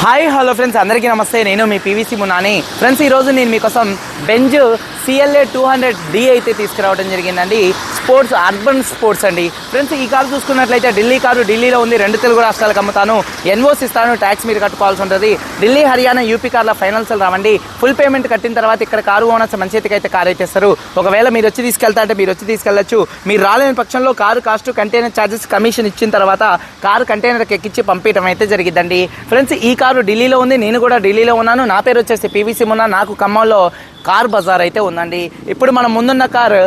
Hi hello friends. అందరికీ నమస్తే. నేను మీ పీవీసీ మునాని. ఫ్రెండ్స్ ఈరోజు నేను మీకోసం Benz CLA two hundred D అయితే తీసుకురావడం జరిగిందండి. స్పోర్ట్స్ అర్బన్ స్పోర్ట్స్ అండి. ఫ్రెండ్స్ ఈ కారు చూసుకున్నట్లయితే ఢిల్లీ కారు ఢిల్లీలో ఉంది. రెండు తెలుగు రాష్ట్రాలకు అమ్ముతాను ఎన్ఓసి ఇస్తాను ట్యాక్స్ మీరు కట్టుకోవాల్సి ఉంటుంది. ఢిల్లీ హర్యానా యూపీ కార్ల ఫైనల్స్ రావండి. ఫుల్ పేమెంట్ కట్టిన తర్వాత ఇక్కడ కారు ఓనర్స్ మంచి చేతికి అయితే కారు అయితే ఇస్తారు ఒకవేళ మీరు వచ్చి తీసుకెళ్తా అంటే మీరు వచ్చి తీసుకెళ్ళొచ్చు మీరు రాలేని పక్షంలో car cost container charges commission ఇచ్చిన తర్వాత కారు కంటైనర్కి ఎక్కించి పంపించడం అయితే జరిగిద్దండి. ఫ్రెండ్స్ ఈ కారు ఢిల్లీలో ఉంది. నేను కూడా ఢిల్లీలో ఉన్నాను. నా పేరు వచ్చేసి పీవీసీ మున్నా నాకు ఖమ్మంలో కార్ బజార్ అయితే ఉందండి. ఇప్పుడు మనం ముందున్న car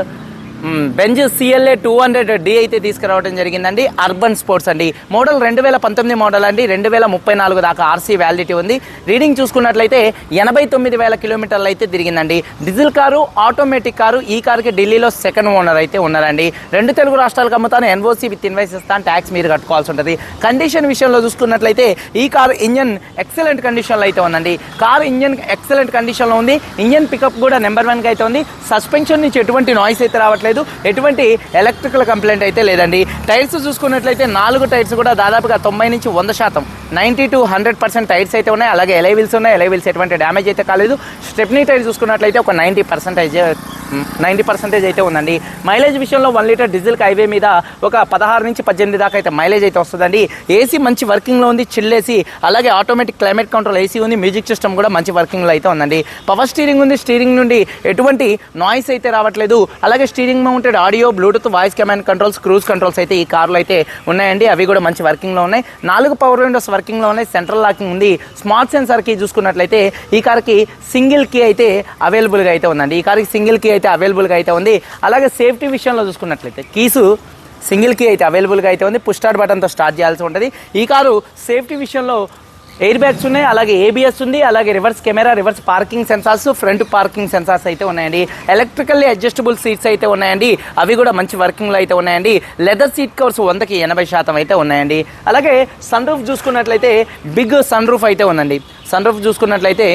Benz CLA two hundred D అయితే తీసుకురావడం జరిగిందండి. అర్బన్ స్పోర్ట్స్ అండి. మోడల్ రెండు వేల పంతొమ్మిది మోడల్ అండి. రెండు వేల ముప్పై నాలుగు దాకా ఆర్సీ వ్యాలిడిటీ ఉంది. రీడింగ్ చూసుకున్నట్లయితే ఎనభై తొమ్మిది వేల కిలోమీటర్లు అయితే తిరిగిందండి. డీజిల్ కారు ఆటోమేటిక్ కారు ఈ కారుకి ఢిల్లీలో సెకండ్ ఓనర్ అయితే ఉన్నారండి. రెండు తెలుగు రాష్ట్రాలకు అమ్ముతాను. ఎన్ఓసీ విత్ ఇన్వైస్ ఇస్తాను ట్యాక్స్ మీరు కట్టుకోవాల్సి ఉంటుంది. కండిషన్ విషయంలో చూసుకున్నట్లయితే ఈ కారు ఇంజన్ ఎక్సలెంట్ కండిషన్లో అయితే ఉందండి. కారు ఇంజన్ ఎక్సలెంట్ కండిషన్లో ఉంది. ఇంజన్ పికప్ కూడా నెంబర్ వన్గా అయితే ఉంది. సస్పెన్షన్ నుంచి ఎటువంటి నాయిస్ అయితే రావట్లేదు. లేదు. ఎటువంటి ఎలక్ట్రికల్ కంప్లైంట్ అయితే లేదండి. టైర్స్ చూసుకున్నట్లయితే నాలుగు టైర్స్ కూడా దాదాపుగా తొంభై నుంచి వంద శాతం ninety to hundred percent tyres అయితే ఉన్నాయి. అలాగే ఎలైవిల్స్ ఉన్నాయి. ఎలైవిల్స్ ఎటువంటి డ్యామేజ్ అయితే కాలేదు. స్టెప్నీ టైర్ చూసుకున్నట్లయితే ఒక నైంటీ పర్సెంటేజ్ నైంటీ పర్సెంటేజ్ అయితే ఉందండి. మైలేజ్ విషయంలో వన్ లీటర్ డీజిల్ హైవే మీద ఒక పదహారు నుంచి పద్దెనిమిది దాకా అయితే మైలేజ్ అయితే వస్తుందండి. ఏసీ మంచి వర్కింగ్లో ఉంది. చిల్లేసి అలాగే ఆటోమేటిక్ క్లైమేట్ కంట్రోల్ ఏసీ ఉంది. మ్యూజిక్ సిస్టమ్ కూడా మంచి వర్కింగ్లో అయితే ఉందండి. పవర్ స్టీరింగ్ ఉంది. స్టీరింగ్ నుండి ఎటువంటి నాయిస్ అయితే రావట్లేదు. అలాగే steering mounted audio bluetooth voice command controls cruise controls అయితే ఈ కార్లో అయితే ఉన్నాయండి. అవి కూడా మంచి వర్కింగ్లో ఉన్నాయి. నాలుగు పవర్ విండోస్ వర్క్ ఉన్నాయి సెంట్రల్ లాకింగ్ ఉంది. స్మార్ట్ సెన్సార్ కీ చూసుకున్నట్లయితే ఈ కార్కి సింగిల్ కీ అయితే అవైలబుల్గా అయితే ఉందండి. ఈ కార్కి సింగిల్ కీ అయితే అవైలబుల్గా అయితే ఉంది. అలాగే సేఫ్టీ విషయంలో చూసుకున్నట్లయితే కీసు సింగిల్ కీ అయితే అవైలబుల్గా అయితే ఉంది. పుష్ స్టార్ట్ బటన్తో స్టార్ట్ చేయాల్సి ఉంటుంది. ఈ కారు సేఫ్టీ విషయంలో ఎయిర్ బ్యాగ్స్ ఉన్నాయి అలాగే ఏబిఎస్ ఉంది అలాగే reverse camera reverse parking sensors front parking sensors అయితే ఉన్నాయండి. ఎలక్ట్రికల్లీ అడ్జస్టబుల్ సీట్స్ అయితే ఉన్నాయండి. అవి కూడా మంచి వర్కింగ్లో అయితే ఉన్నాయండి. లెదర్ సీట్ కవర్స్ వందకి ఎనభై శాతం అయితే ఉన్నాయండి. అలాగే సన్ రూఫ్ చూసుకున్నట్లయితే బిగ్ సన్ రూఫ్ అయితే ఉందండి. సన్ రూఫ్ చూసుకున్నట్లయితే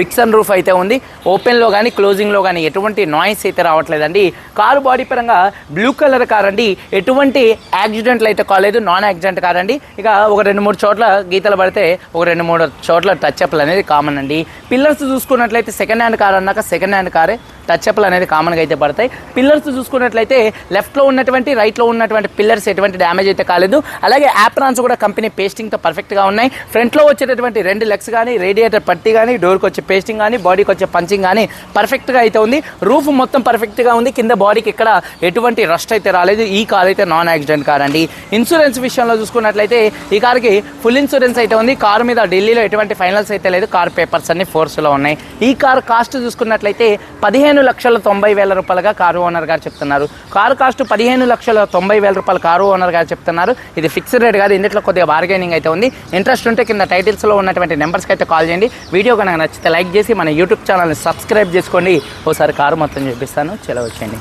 బిగ్ రూఫ్ అయితే ఉంది. ఓపెన్లో కానీ క్లోజింగ్లో కానీ ఎటువంటి నాయిస్ అయితే రావట్లేదండి. కారు బాడీ పరంగా బ్లూ కలర్ కార్ అండి. ఎటువంటి యాక్సిడెంట్లు అయితే కాలేదు. నాన్ యాక్సిడెంట్ కార్ అండి. ఇక ఒక రెండు మూడు చోట్ల గీతలు పడితే ఒక రెండు మూడు చోట్ల టచ్ అప్లు అనేది కామన్ అండి. పిల్లర్స్ చూసుకున్నట్లయితే సెకండ్ హ్యాండ్ కార్ అన్నాక సెకండ్ హ్యాండ్ కారే టచ్ అప్లు అనేది కామన్గా అయితే పడతాయి. పిల్లర్స్ చూసుకున్నట్లయితే లెఫ్ట్లో ఉన్నటువంటి రైట్లో ఉన్నటువంటి పిల్లర్స్ ఎటువంటి డ్యామేజ్ అయితే కాలేదు. అలాగే యాప్రాన్స్ కూడా కంపెనీ పేస్టింగ్తో పర్ఫెక్ట్గా ఉన్నాయి. ఫ్రంట్లో వచ్చేటటువంటి రెండు లెగ్స్ కానీ రేడియేటర్ పట్టి కానీ డోర్కి వచ్చే పేస్టింగ్ కానీ బాడీకి వచ్చే పంచింగ్ కానీ పర్ఫెక్ట్గా అయితే ఉంది. రూఫ్ మొత్తం పర్ఫెక్ట్గా ఉంది. కింద బాడీకి ఇక్కడ ఎటువంటి రస్ట్ అయితే రాలేదు. ఈ కార్ అయితే నాన్ యాక్సిడెంట్ కార్ అండి. ఇన్సూరెన్స్ విషయంలో చూసుకున్నట్లయితే ఈ కార్కి ఫుల్ ఇన్సూరెన్స్ అయితే ఉంది. కారు మీద ఢిల్లీలో ఎటువంటి ఫైనల్స్ అయితే లేదు. కార్ పేపర్స్ అన్ని ఫోర్స్లో ఉన్నాయి. ఈ కార్ కాస్ట్ చూసుకున్నట్లయితే పదిహేను లక్షల తొంభై వేల రూపాయలుగా కారు ఓనర్ గారు చెప్తున్నారు. కారు కాస్ట్ పదిహేను లక్షల తొంభై వేల రూపాయలు కారు ఓనర్ గారు చెప్తున్నారు. ఇది ఫిక్స్డ్ రేట్ కాదు. ఇందులో కొద్దిగా బార్గెనింగ్ అయితే ఉంది. ఇంట్రెస్ట్ ఉంటే కింద టైటిల్స్లో ఉన్నటువంటి నెంబర్స్కి అయితే కాల్ చేయండి. వీడియో కనుక నచ్చితే లైక్ చేసి మన యూట్యూబ్ ఛానల్ని సబ్స్క్రైబ్ చేసుకోండి. ఒకసారి కారు మొత్తం చూపిస్తాను. చెలవచ్చండి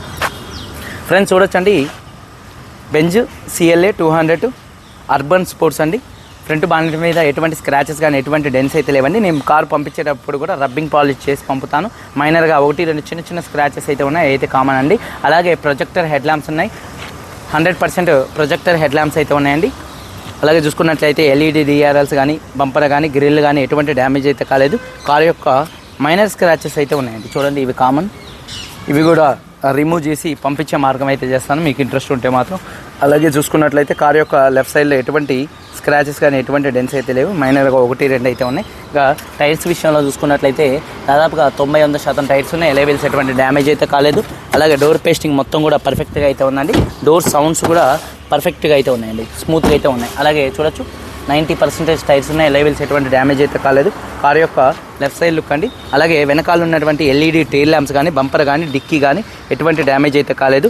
ఫ్రెండ్స్ చూడొచ్చండి. Benz CLA two hundred urban sports అండి. ఫ్రంట్ బాండ్ మీద ఎటువంటి స్క్రాచెస్ కానీ ఎటువంటి డెన్స్ అయితే లేవండి. నేను కారు పంపించేటప్పుడు కూడా రబ్బింగ్ పాలిష్ చేసి పంపుతాను. మైనర్గా ఒకటి రెండు చిన్న చిన్న స్క్రాచెస్ అయితే ఉన్నాయి. అయితే కామన్ అండి. అలాగే ప్రొజెక్టర్ హెడ్ ల్యాంప్స్ ఉన్నాయి. Hundred percent projector head lamps అయితే ఉన్నాయండి. అలాగే చూసుకున్నట్లయితే ఎల్ఈడి డిఆర్ఎల్స్ కానీ బంపర్ కానీ గ్రిల్ కానీ ఎటువంటి డ్యామేజ్ అయితే కాలేదు. కార్ యొక్క మైనర్ స్క్రాచెస్ అయితే ఉన్నాయండి. చూడండి ఇవి కామన్ ఇవి కూడా రిమూవ్ చేసి పంపించే మార్గం అయితే చేస్తాను. మీకు ఇంట్రెస్ట్ ఉంటే మాత్రం అలాగే చూసుకున్నట్లయితే కార్ యొక్క లెఫ్ట్ సైడ్లో ఎటువంటి స్క్రాచెస్ కానీ ఎటువంటి డెన్స్ అయితే లేవు. మైనర్గా ఒకటి రెండు అయితే ఉన్నాయి. ఇక టైర్స్ విషయంలో చూసుకున్నట్లయితే దాదాపుగా తొంభై వంద శాతం టైర్స్ ఉన్నాయి. ఎలైవిల్స్ ఎటువంటి డ్యామేజ్ అయితే కాలేదు. అలాగే డోర్ పేస్టింగ్ మొత్తం కూడా పర్ఫెక్ట్గా అయితే ఉందండి. డోర్ సౌండ్స్ కూడా పర్ఫెక్ట్గా అయితే ఉన్నాయండి. స్మూత్గా అయితే ఉన్నాయి. అలాగే చూడొచ్చు నైంటీ పర్సెంటేజ్ టైర్స్ ఉన్నాయి. లెవెల్స్ ఎటువంటి డ్యామేజ్ అయితే కాలేదు. కార్ యొక్క లెఫ్ట్ సైడ్ లుక్ అండి. అలాగే వెనకాల ఉన్నటువంటి ఎల్ఈడి టైల్ ల్యాంప్స్ కానీ బంపర్ కానీ డిక్కీ కానీ ఎటువంటి డ్యామేజ్ అయితే కాలేదు.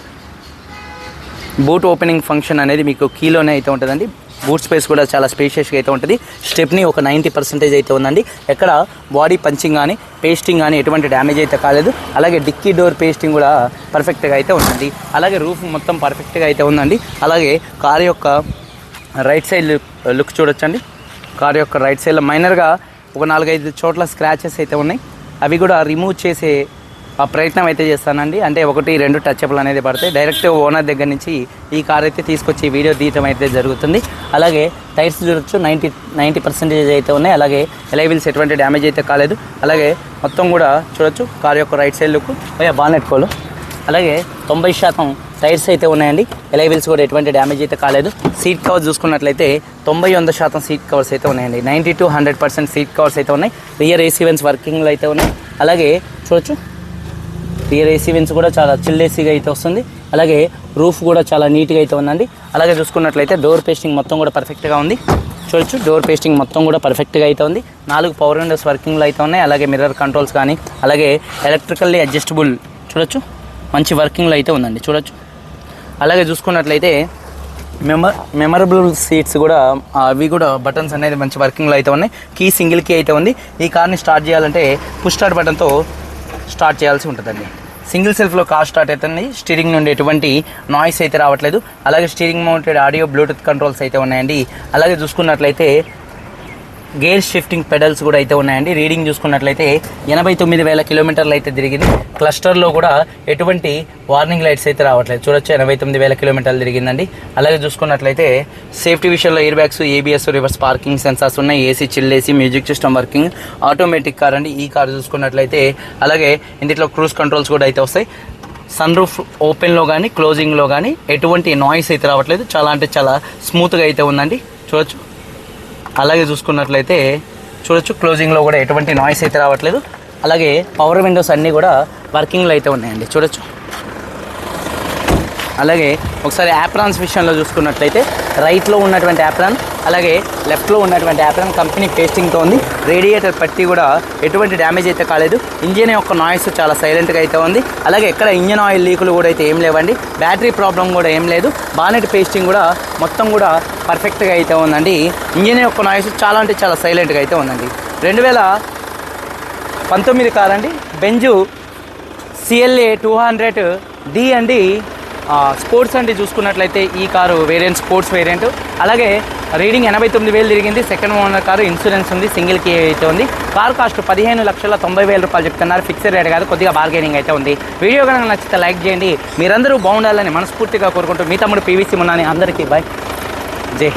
బూట్ ఓపెనింగ్ ఫంక్షన్ అనేది మీకు కీలోనే అయితే ఉంటుందండి. బూట్ స్పేస్ కూడా చాలా స్పేషియస్గా అయితే ఉంటుంది. స్టెప్ని ఒక నైంటీ పర్సెంటేజ్ అయితే ఉందండి. ఎక్కడ బాడీ పంచింగ్ కానీ పేస్టింగ్ కానీ ఎటువంటి డ్యామేజ్ అయితే కాలేదు. అలాగే డిక్కీ డోర్ పేస్టింగ్ కూడా పర్ఫెక్ట్గా అయితే ఉందండి. అలాగే రూఫ్ మొత్తం పర్ఫెక్ట్గా అయితే ఉందండి. అలాగే కార్ యొక్క రైట్ సైడ్ లుక్ లుక్ చూడొచ్చండి. కార్ యొక్క రైట్ సైడ్లో మైనర్గా ఒక నాలుగైదు చోట్ల స్క్రాచెస్ అయితే ఉన్నాయి. అవి కూడా రిమూవ్ చేసే ప్రయత్నం అయితే చేస్తానండి. అంటే ఒకటి రెండు టచ్అప్లు అనేది పడతాయి డైరెక్ట్ ఓనర్ దగ్గర నుంచి ఈ కార్ అయితే తీసుకొచ్చి వీడియో తీయటం అయితే జరుగుతుంది. అలాగే టైర్స్ చూడొచ్చు నైంటీ నైంటీ పర్సెంటేజ్ అయితే ఉన్నాయి. అలాగే ఎలైవిల్స్ ఎటువంటి డ్యామేజ్ అయితే కాలేదు. అలాగే మొత్తం కూడా చూడొచ్చు కార్ యొక్క రైట్ సైడ్ లుక్ బానెట్ కోలు అలాగే తొంభై శాతం టైర్స్ అయితే ఉన్నాయండి. ఎలైవిల్స్ కూడా ఎటువంటి డ్యామేజ్ అయితే కాలేదు. సీట్ కవర్ చూసుకున్నట్లయితే తొంభై వంద శాతం సీట్ కవర్స్ అయితే ఉన్నాయండి. Ninety to hundred percent seat covers అయితే ఉన్నాయి. రియర్ ఏసీ వెన్స్ వర్కింగ్లో అయితే ఉన్నాయి. అలాగే చూడొచ్చు రియర్ ఏసీ విన్స్ కూడా చాలా చిల్ ఏసీగా అయితే వస్తుంది. అలాగే రూఫ్ కూడా చాలా నీట్గా అయితే ఉందండి. అలాగే చూసుకున్నట్లయితే డోర్ పేస్టింగ్ మొత్తం కూడా పర్ఫెక్ట్గా ఉంది. చూడొచ్చు డోర్ పేస్టింగ్ మొత్తం కూడా పర్ఫెక్ట్గా అయితే ఉంది. నాలుగు పవర్ విండోస్ వర్కింగ్లో అయితే ఉన్నాయి. అలాగే మిర్రర్ కంట్రోల్స్ కానీ అలాగే ఎలక్ట్రికల్లీ అడ్జస్టబుల్ చూడొచ్చు. మంచి వర్కింగ్లో అయితే ఉందండి చూడొచ్చు. అలాగే చూసుకున్నట్లయితే మెమ మెమరబుల్ సీట్స్ కూడా అవి కూడా బటన్స్ అనేది మంచి వర్కింగ్లో అయితే ఉన్నాయి. కీ సింగిల్ కీ అయితే ఉంది. ఈ కార్ని స్టార్ట్ చేయాలంటే పుష్ స్టార్ట్ బటన్తో స్టార్ట్ చేయాల్సి ఉంటుందండి. సింగిల్ సెల్ఫ్లో కార్ స్టార్ట్ అవుతుంది. స్టీరింగ్ నుండి ఎటువంటి నాయిస్ అయితే రావట్లేదు. అలాగే steering mounted audio bluetooth controls అయితే ఉన్నాయండి. అలాగే చూసుకున్నట్లయితే గేర్ షిఫ్టింగ్ పెడల్స్ కూడా అయితే ఉన్నాయండి. రీడింగ్ చూసుకున్నట్లయితే ఎనభై తొమ్మిది వేల కిలోమీటర్లు అయితే తిరిగింది. క్లస్టర్లో కూడా ఎటువంటి వార్నింగ్ లైట్స్ అయితే రావట్లేదు. చూడొచ్చు ఎనభై తొమ్మిది వేల కిలోమీటర్లు తిరిగిందండి. అలాగే చూసుకున్నట్లయితే సేఫ్టీ విషయంలో air bags ABS reverse parking sensors ఉన్నాయి. AC chill AC music system working automatic car అండి. ఈ కార్ చూసుకున్నట్లయితే అలాగే ఇందులో క్రూజ్ కంట్రోల్స్ కూడా అయితే వస్తాయి. సన్ రూఫ్ ఓపెన్లో కానీ క్లోజింగ్లో కానీ ఎటువంటి నాయిస్ అయితే రావట్లేదు. చాలా అంటే చాలా స్మూత్గా అయితే ఉందండి. చూడొచ్చు. అలాగే చూసుకున్నట్లయితే చూడొచ్చు క్లోజింగ్లో కూడా ఎటువంటి నాయిస్ అయితే రావట్లేదు. అలాగే పవర్ విండోస్ అన్నీ కూడా వర్కింగ్లో అయితే ఉన్నాయండి చూడొచ్చు. అలాగే ఒకసారి యాప్రాన్స్ విషయంలో చూసుకున్నట్లయితే రైట్లో ఉన్నటువంటి యాప్రాన్ అలాగే లెఫ్ట్లో ఉన్నటువంటి యాప్రాన్ కంపెనీ పేస్టింగ్తో ఉంది. రేడియేటర్ పట్టి కూడా ఎటువంటి డ్యామేజ్ అయితే కాలేదు. ఇంజిన్ యొక్క నాయిస్ చాలా సైలెంట్గా అయితే ఉంది. అలాగే ఎక్కడ ఇంజిన్ ఆయిల్ లీకులు కూడా అయితే ఏం లేవండి. బ్యాటరీ ప్రాబ్లం కూడా ఏం లేదు. బానెట్ పేస్టింగ్ కూడా మొత్తం కూడా పర్ఫెక్ట్గా అయితే ఉందండి. ఇంజిన్ యొక్క నాయిస్ చాలా అంటే చాలా సైలెంట్గా అయితే ఉందండి. రెండు వేల పంతొమ్మిది కాదండి. Benz CLA two hundred D అండి స్పోర్ట్స్ అండి చూసుకున్నట్లయితే ఈ కారు వేరియంట్ స్పోర్ట్స్ వేరియంట్. అలాగే రీడింగ్ ఎనభై తొమ్మిది వేలు తిరిగింది. సెకండ్ ఓనర్ కారు ఇన్సూరెన్స్ ఉంది సింగిల్ కీ అయితే ఉంది. కార్ కాస్ట్ పదిహేను లక్షల తొంభై వేల రూపాయలు చెప్తున్నారు. ఫిక్స్డ్ రేట్ కాదు కొద్దిగా బార్గెనింగ్ అయితే ఉంది. వీడియో కనుక నచ్చితే లైక్ చేయండి. మీరందరూ బాగుండాలని మనస్ఫూర్తిగా కోరుకుంటూ మీ తమ్ముడు పీవీసీ ఉన్నాని అందరికీ బాయ్ జై